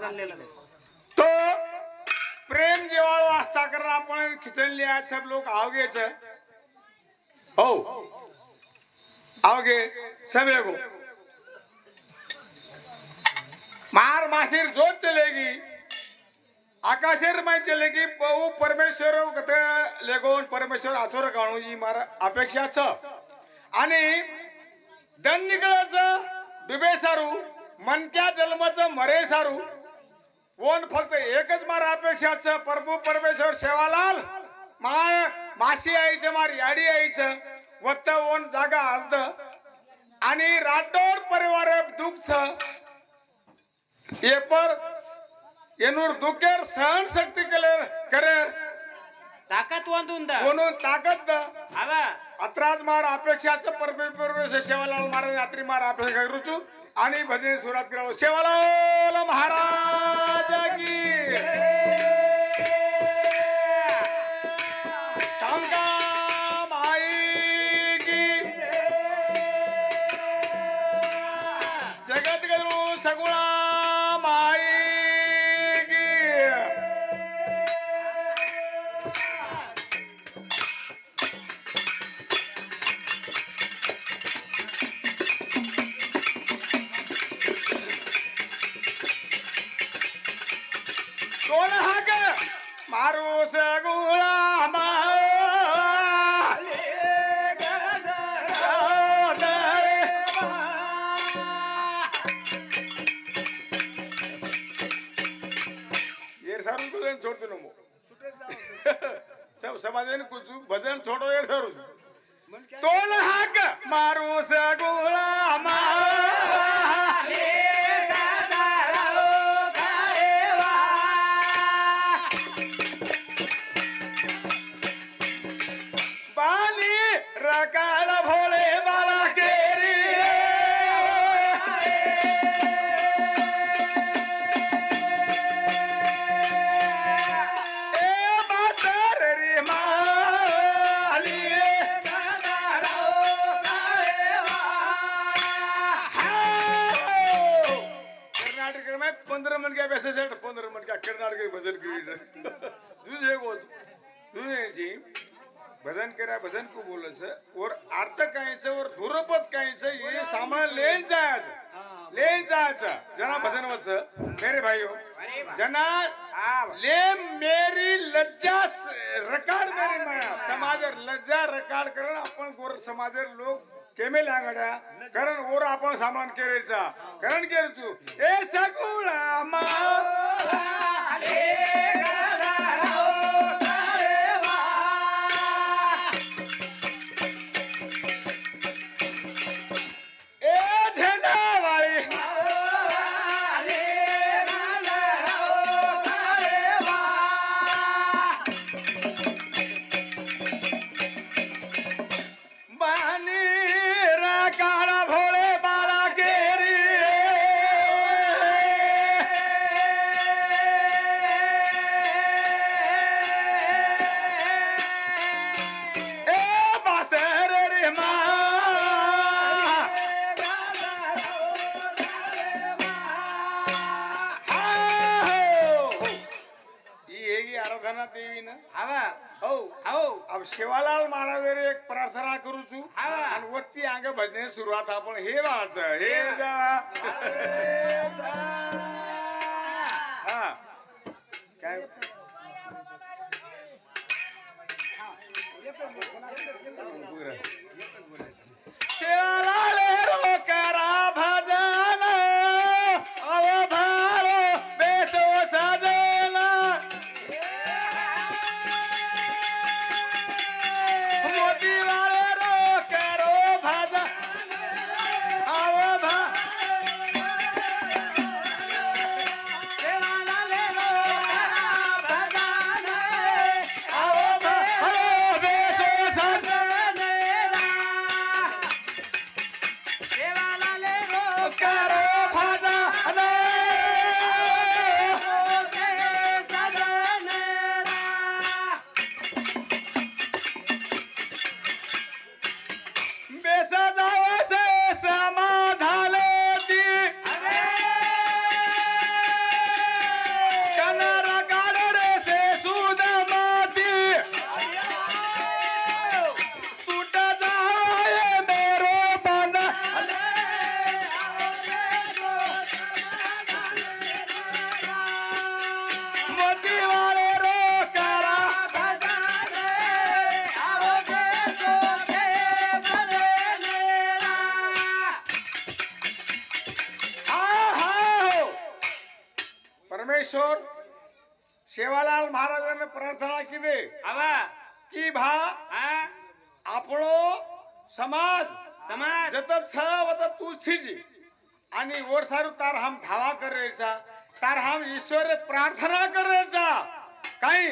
तो प्रेम जेवाळ वाचता कारण आपण खिचडली आहेत सब लोक आवगेच हो. आवगे सब एगो मार मासिर जोत चलेगी आकाशेर माई चलेगी बहु परमेश्वर कथ लेगोन परमेश्वर आचोर काढू ही मारा अपेक्षा छ. आणि दन निकळाचं डुबे सारू मनक्या जन्माचं मरे सारू कोण फक्त एकच मार अपेक्षाच प्रभू परमेश्वर सेवालाल माय माशी यायचं मार याडी यायचं. वत्त ओन जागा असत आणि राठोड परिवार दुःखच. एपर एनूर दुखेर सहन शक्ती केले करे ताकद वांधून म्हणून ताकद दा. अत्राज मार अपेक्षाच परमेश्वर सेवालाल मार रात्री मार अपेक्षा रुचू आणि भजन सुरुवात करावं शेवाला महाराज की मारू सगुळा येर सारून कुठे छोडतो ना मग सब समाजाने कुछ भजन छोडो येर सारून तोल हाक मारू सगुळा बाली भजन करा भजन को बोलच और अर्थ कायचं और धुरपत कायचं ये सामान लेन जायचं. लेन जायचं. जना भजन वच मेरे भाइयों जना ले मेरी लज्जा रकाड मेरी माया समाज लज्जा रकाड करण आपण गोर समाज लोक केमे लांगड्या कारण ओर आपण सामान केरेचा. कारण केरचू. ए सगुळा मा प्रार्थना करू छु हा. आणि वस्ती अंग भजने सुरुवात आपण हे वाच हे हा काय शिवालाल परमेश्वर सेवालाल ने प्रार्थना केली. हवा की भा आपलो समाज समाज. जत छ वत तुलसी जी आणि ओरसारु तार हम धावा करायचा. तार हम ईश्वर प्रार्थना करायचा. काही?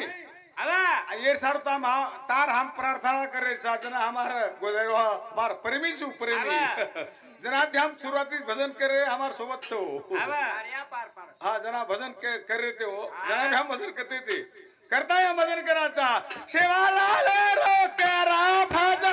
अला ये सारू ताम तार हम प्रार्थना करायचा. जना हमार गोदारो हो, हमार परमेश प्रेमी जना हम सुरुवातीस भजन करे हमार सोबत सो. पार हा जना भजन क- कर रहे थे हो जना भी हम भजन करते थे। करता है भजन कराचा? शिवालाल रो तेरा भजन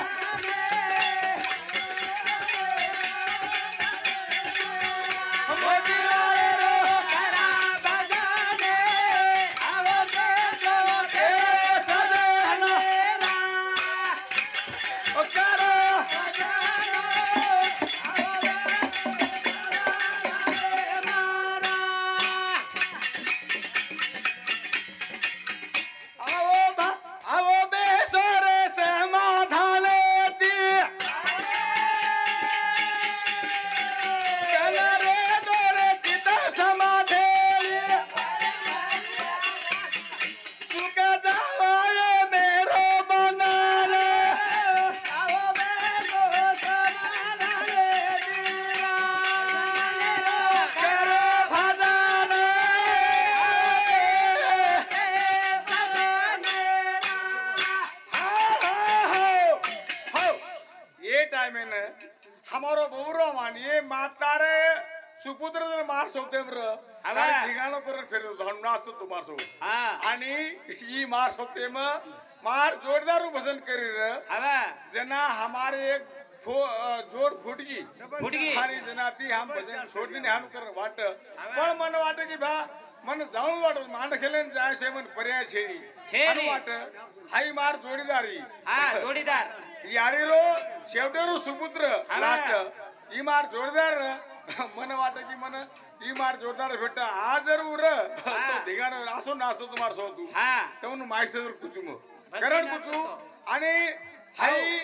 बहुरो मान ये मातारे सुपुत्र जर मार अबे. ठिकाणं करून फिरतो धन असतो तुम्हाला सोबत हा आणि ही मार सोबते मग मार जोरदार भजन करी जना हमारे एक जोड फुटगी फुटगी. आणि जना ती हम भजन छोड दिने हानु कर वाट पण मन वाट की भा मन जाऊन वाट मान खेळून जायचे मन पर्याय. हानु वाट हाई मार जोडीदारी हा जोडीदार यारीरो शेवटेरो सुपुत्र हा. लाट ही मार जोरदार मन वाट की मन ही मार जोरदार भेट. हा जर उर तो धिगाण असो नाचतो तुम्हाला सोबत. हा. तवनु मास्टर कुचू मग. करण कुचू आणि हाई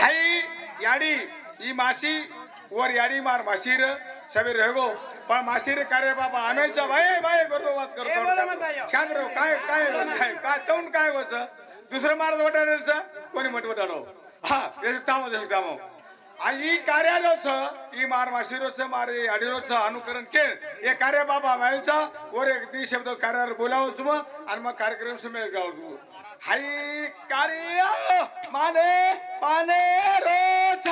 हाई याडी ही माशी वर याडी मार माशीर सवेर हेगो. पण माशीर कार्य बाबा बाय बाय वाद ए, बोला मत करतो. शांत राहू काय काय काय काय तवून काय होच दुसरं मार्ग वटाडायचं कोणी म्हटलं वटाडो हा जसं थांबो जसं थांबो आणि ही कार्यालो छ ही मार माशिरो छ मारे अनुकरण केलं. हे कार्य बाबा मायलचा वर एक ती शब्द कार्यावर बोलावं सुम आणि मग कार्यक्रम समेल गाव सु हाई कार्य माने पाने रो छ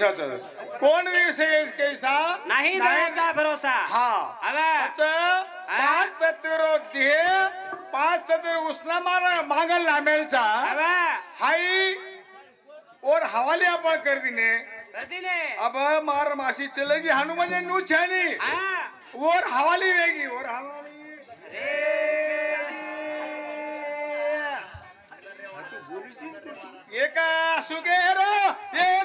कोण म्हणतो कोण विषय कैसा? नाही जायचा भरोसा. हा. हवा. त्याचं पाच तत्व ध्येय पाच तत्व उष्णा मार मागल लामेलचा हवा. हाई. और हवाली आपण कर दिने. अब मार मासी चलेगी हनुमान नू छानी. हा. और हवाली वेगी. और हवाली. एका सुगेरो. एका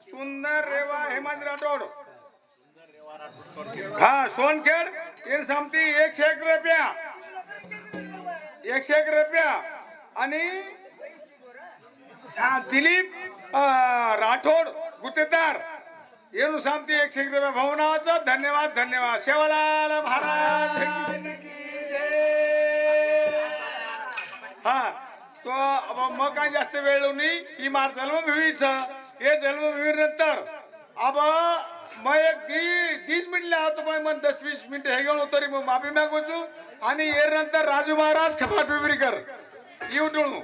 सुंदर रेवा हेमंत राठोड. हा सोनखेड तीन समती एकशे एक रुपया. एकशे एक रुपया. आणि हा दिलीप राठोड गुत्तेदार येणू सांगते एकशे एक रुपया. भवनाचं धन्यवाद धन्यवाद. शेवालाल महाराज. हा तो मग काय जास्त वेळ लावणी मी मार जन्मभूमीच हे जन्मभूमी नंतर. आबा मग एक दी तीस मिनिट लावतो पण मग दस वीस मिनिट हे घेऊन होतो रे मग माफी मागवतो आणि येर नंतर राजू महाराज खपाट पिंपरीकर येऊ टोळू.